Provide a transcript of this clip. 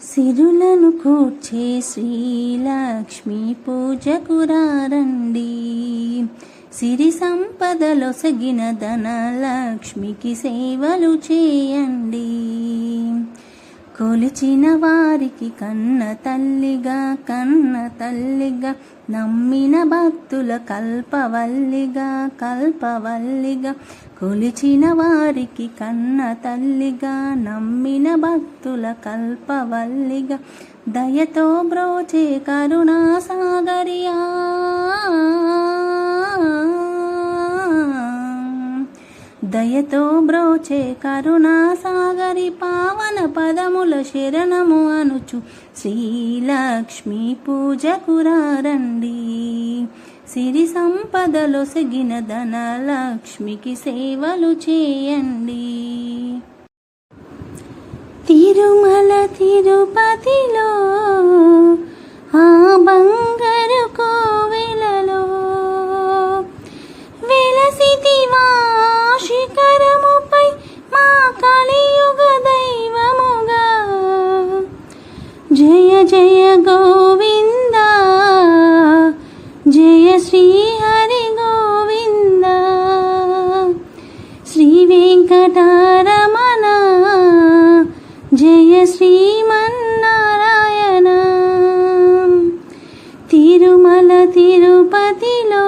సిరులను కూర్చే శ్రీలక్ష్మి పూజకు రండి సిరి సంపదలొసగిన ధనలక్ష్మికి సేవలు చేయండి. కొలిచిన వారికి కన్న తల్లిగా కన్న తల్లిగా నమ్మిన భక్తుల కల్పవల్లిగా కల్పవల్లిగా కొలిచిన వారికి కన్న తల్లిగా నమ్మిన భక్తుల కల్పవల్లిగా దయతో బ్రోచే కరుణా సాగరియా దయతో బ్రోచే కరుణా సాగరి పదముల శరణము అనుచు. శ్రీలక్ష్మి పూజకు రండి సిరి సంపదలొసగిన ధనలక్ష్మికి సేవలు చేయండి. తిరుమల తిరుపతిలో జయ జయ గోవింద జయ శ్రీ హరి గోవింద. శ్రీ వెంకటారమణ జయ శ్రీమన్నారాయణ తిరుమల తిరుపతిలో